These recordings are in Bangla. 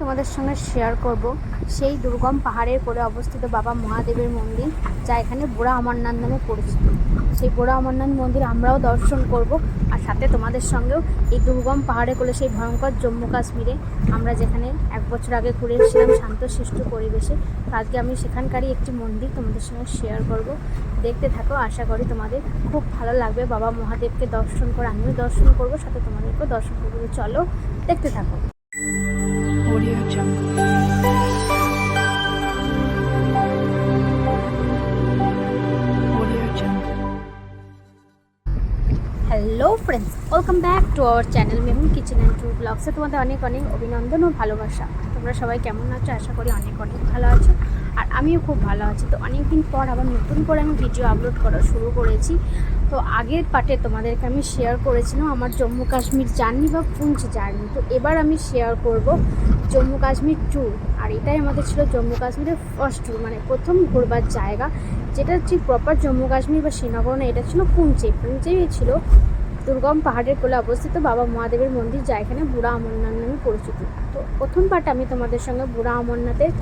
তোমাদের সঙ্গে শেয়ার করব। সেই দুর্গম পাহাড়ের কোলে অবস্থিত বাবা মহাদেবের মন্দির, যা এখানে বুড়া অমরনাথ নামে পরিচিত। সেই বুড়া অমরনাথ মন্দির আমরাও দর্শন করব, আর সাথে তোমাদের সঙ্গেও এই দুর্গম পাহাড়ে কোলে সেই ভয়ঙ্কর জম্মু কাশ্মীরে আমরা যেখানে এক বছর আগে ঘুরে এসেছিলাম শান্ত শান্তশিষ্ট পরিবেশে আজকে আমি সেখানকারই একটি মন্দির তোমাদের সঙ্গে শেয়ার করব। দেখতে থাকো, আশা করি তোমাদের খুব ভালো লাগবে। বাবা মহাদেবকে দর্শন করে আমিও দর্শন করব, সাথে তোমাদেরকেও দর্শন করব। চলো, দেখতে থাকো। To our channel Mehun kitchen and to ব্লগসে তোমাদের অনেক অনেক অভিনন্দন ও ভালোবাসা। তোমরা সবাই কেমন আছো? আশা করি অনেক অনেক ভালো আছো। আর আমিও খুব ভালো আছি। তো অনেক দিন পর আবার নতুন করে আমি ভিডিও আপলোড করা শুরু করেছি। তো আগের পার্টে তোমাদেরকে আমি শেয়ার করেছিলাম আমার জম্মু কাশ্মীর জার্নি বা পুঞ্চ জার্নি তো এবার আমি শেয়ার করব জম্মু কাশ্মীর ট্যুর আর এটাই আমাদের ছিল জম্মু কাশ্মীরের ফার্স্ট ট্যুর মানে প্রথম ঘুরবার জায়গা। যেটা হচ্ছে প্রপার জম্মু কাশ্মীর বা শ্রীনগর না, এটা ছিল পুঞ্চে। পুঞ্চেই ছিল দুর্গম পাহাড়ের কোলে অবস্থিত বাবা মহাদেবের মন্দির, যা এখানে বুড়া অমরনাথ নামে পরিচিত। তো প্রথম পার্ট আমি তোমাদের সঙ্গে বুড়া অমরনাথের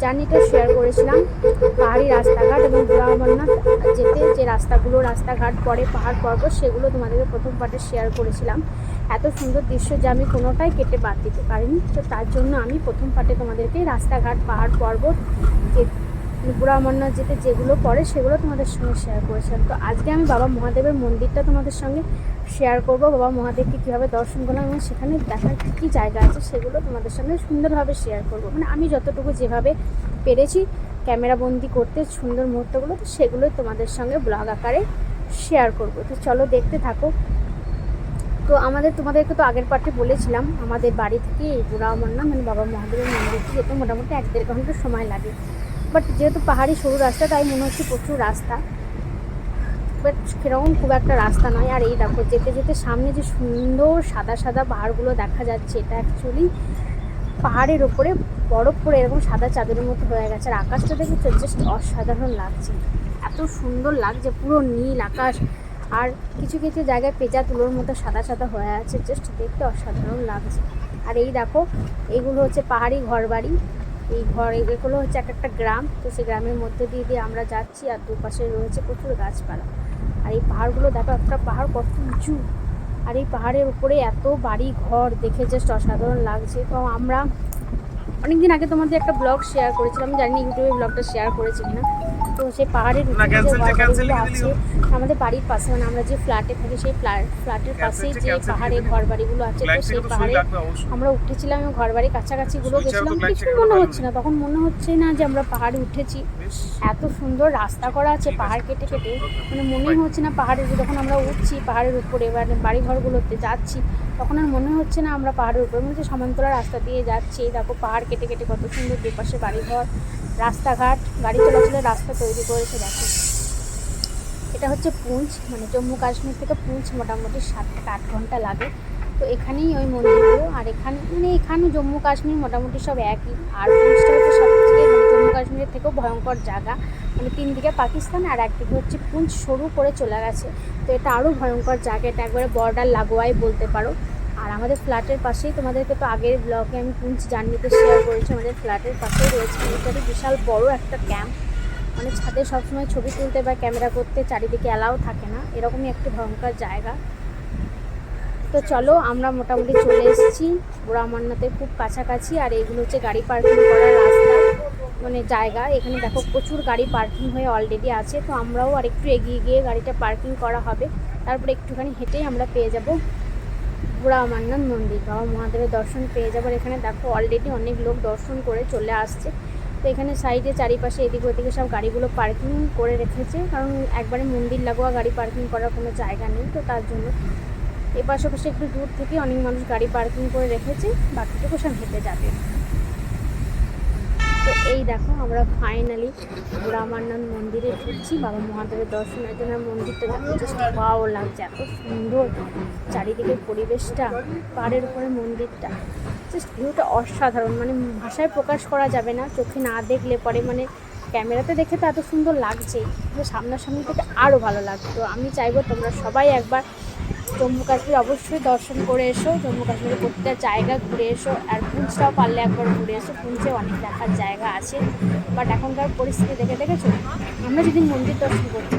জার্নিটা শেয়ার করেছিলাম। পাহাড়ি রাস্তাঘাট এবং বুড়া অমরনাথ যেতে যে রাস্তাগুলো, রাস্তাঘাট, পরে পাহাড় পর্বত, সেগুলো তোমাদেরকে প্রথম পার্টে শেয়ার করেছিলাম। এত সুন্দর দৃশ্য যে আমি কোনোটাই কেটে বাদ দিতে পারিনি। তো তার জন্য আমি প্রথম পার্টে তোমাদেরকে রাস্তাঘাট, পাহাড় পর্বত বুড়া অমরনাথ যেতে যেগুলো পড়ে সেগুলো তোমাদের সঙ্গে শেয়ার করেছিলাম। তো আজকে আমি বাবা মহাদেবের মন্দিরটা তোমাদের সঙ্গে শেয়ার করব। বাবা মহাদেবকে কীভাবে দর্শন করলাম এবং সেখানে দেখার কী কী জায়গা আছে সেগুলো তোমাদের সঙ্গে সুন্দরভাবে শেয়ার করব। মানে আমি যতটুকু যেভাবে পেরেছি ক্যামেরা বন্দি করতে সুন্দর মুহূর্তগুলো, তো সেগুলোই তোমাদের সঙ্গে ব্লগ আকারে শেয়ার করব। তো চলো দেখতে থাকো। তো আমাদের, তোমাদেরকে তো আগের পার্টে বলেছিলাম, আমাদের বাড়ি থেকে এই বুড়া অমরনাথ মানে বাবা মহাদেবের মন্দিরটি যেতে মোটামুটি এক দেড় ঘণ্টা সময় লাগে। বাট যেহেতু পাহাড়ি সরু রাস্তা, তাই মনে হচ্ছে প্রচুর রাস্তা। বাট সেরকম খুব একটা রাস্তা নয়। আর এই দেখো, যেতে যেতে সামনে যে সুন্দর সাদা সাদা পাহাড়গুলো দেখা যাচ্ছে, এটা অ্যাকচুয়ালি পাহাড়ের ওপরে বরফ পড়ে এরকম সাদা চাদরের মতো হয়ে গেছে। আর আকাশটা দেখে জাস্ট অসাধারণ লাগছে। এত সুন্দর লাগছে, পুরো নীল আকাশ। আর কিছু কিছু জায়গায় পেঁচা তুলোর মতো সাদা সাদা হয়ে আছে জাস্ট দেখতে অসাধারণ লাগছে। আর এই দেখো এইগুলো হচ্ছে পাহাড়ি ঘরবাড়ি। এই ঘর এগুলো হচ্ছে এক একটা গ্রাম। তো সেই গ্রামের মধ্যে দিয়ে দিয়ে আমরা যাচ্ছি আর দুপাশে রয়েছে প্রচুর গাছপালা। আর এই পাহাড়গুলো দেখো, একটা পাহাড় কত উঁচু। আর এই পাহাড়ের উপরে এত বাড়ি ঘর, দেখে জাস্ট অসাধারণ লাগছে। তো আমরা অনেকদিন আগে তোমাদের একটা ব্লগ শেয়ার করেছিলাম জানি না ইউটিউবে ব্লগটা শেয়ার করেছি কিনা। তো সেই পাহাড়ের আছে আমাদের বাড়ির পাশে মানে আমরা যে ফ্ল্যাটে থাকি সেই ফ্ল্যাটের পাশেই যে পাহাড়ের ঘরবাড়িগুলো আছে তো সেই পাহাড়ে আমরা উঠেছিলাম এবং ঘর বাড়ি কাছাকাছিগুলো গেছিলাম কিছু মনে হচ্ছে না। তখন মনে হচ্ছে না যে আমরা পাহাড়ে উঠেছি। এত সুন্দর রাস্তা করা আছে পাহাড় কেটে কেটে। মানে মনেই হচ্ছে না পাহাড়ে যে যখন আমরা উঠছি পাহাড়ের উপরে মানে বাড়ি ঘরগুলোতে যাচ্ছি তখন আর মনে হচ্ছে না আমরা পাহাড়ের উপরে, মনে হচ্ছে সমান্তরাল রাস্তা দিয়ে যাচ্ছি। দেখো পাহাড় কেটে কেটে কত সুন্দর দুপাশে বাড়িঘর, রাস্তাঘাট গাড়ি চলাচলের রাস্তা তৈরি করেছে, দেখো। এটা হচ্ছে পুঞ্চ মানে জম্মু কাশ্মীর থেকে পুঞ্চ মোটামুটি সাত থেকে আট ঘণ্টা লাগে। তো এখানেই ওই মন্দিরগুলো, আর এখানে মানে এখানেও জম্মু কাশ্মীর মোটামুটি সব একই। আর পুঞ্চটা হচ্ছে সব কাশ্মীরের থেকেও ভয়ঙ্কর জায়গা। মানে তিন দিকে পাকিস্তান আর একদিকে হচ্ছে পুঞ্চ সরু করে চলে গেছে। তো এটা আরও ভয়ঙ্কর জায়গা। এটা একবারে বর্ডার লাগোয়াই বলতে পারো। আর আমাদের ফ্ল্যাটের পাশেই তোমাদেরকে তো আগের ব্লগে আমি পুঞ্চ জার্নিতে শেয়ার করেছি। আমাদের ফ্ল্যাটের পাশেই রয়েছে। মিলিটারি বিশাল বড় একটা ক্যাম্প মানে ছাদে সবসময় ছবি তুলতে বা ক্যামেরা করতে চারিদিকে অ্যালাও থাকে না। এরকমই একটি ভয়ঙ্কর জায়গা। তো চলো, আমরা মোটামুটি চলে এসেছি। বুড়া খুব কাছাকাছি। আর এইগুলো হচ্ছে গাড়ি পার্কিং করার রাস্তা। মানে জায়গা। এখানে দেখো প্রচুর গাড়ি পার্কিং হয়ে অলরেডি আছে। তো আমরাও আর একটু এগিয়ে গিয়ে গাড়িটা পার্কিং করা হবে। তারপরে একটুখানি হেঁটেই আমরা পেয়ে যাব বুড়া অমরনাথ মন্দির। বাবা মহাদেবের দর্শন পেয়ে যাবার এখানে দেখো অলরেডি অনেক লোক দর্শন করে চলে আসছে। তো এখানে সাইডে চারিপাশে এদিক ওদিকে সব গাড়িগুলো পার্কিং করে রেখেছে। কারণ একবারে মন্দির লাগোয়া গাড়ি পার্কিং করার কোনো জায়গা নেই। তো তার জন্য এ পাশে পাশে একটু দূর থেকে অনেক মানুষ গাড়ি পার্কিং করে রেখেছে। বাকিটুকু সব হেঁটে যাবে। এই দেখো, আমরা ফাইনালি রামান্নাথ মন্দিরে ঢুকছি। বাবা মহাদেবের দর্শনের জন্য মন্দিরটা দেখো জাস্ট পাও লাগছে, এত সুন্দর চারিদিকের পরিবেশটা, পাড়ের উপরে মন্দিরটা। জাস্ট ভিউটা অসাধারণ মানে ভাষায় প্রকাশ করা যাবে না, চোখে না দেখলে পরে মানে ক্যামেরাতে দেখে তো এত সুন্দর লাগছে সামনাসামনি থেকে আরও ভালো লাগতো আমি চাইব তোমরা সবাই একবার জম্মু কাশ্মীর অবশ্যই দর্শন করে এসো, জম্মু কাশ্মীরের প্রত্যেকটা জায়গা ঘুরে এসো, আর পুঞ্চটাও পারলে একবার ঘুরে এসো পুঞ্চে অনেক দেখার জায়গা আছে বাট এখনকার পরিস্থিতি দেখে দেখেছ? আমরা যেদিন মন্দির দর্শন করতে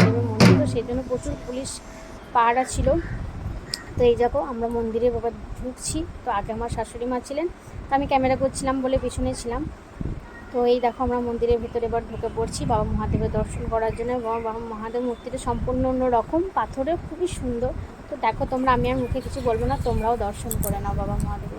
কোনো মন্দির তো সেই জন্য প্রচুর পুলিশ পাহারা ছিল। তো এই দেখো, আমরা মন্দিরে বাবা ঢুকছি, তো আগে আমার শাশুড়ি মা ছিলেন, তো আমি ক্যামেরা করছিলাম বলে পিছনে ছিলাম। তো এই দেখো আমরা মন্দিরের ভিতরে এবার ঢুকে পড়ছি, বাবা মহাদেবের দর্শন করার জন্য বাবা বাবা মহাদেব মূর্তিটা সম্পূর্ণ অন্যরকম পাথরে খুবই সুন্দর। তো দেখো তোমরা, আমি আর মুখে কিছু বলব না, তোমরাও দর্শন করে নাও বাবা মহাদেবের।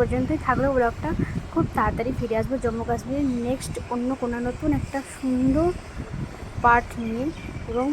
পর্যন্তই থাকল ব্লগটা। খুব তাড়াতাড়ি ফিরে আসব জম্মু কাশ্মীরের নেক্সট অন্য কোনো নতুন একটা সুন্দর পার্ট নিয়ে। এবং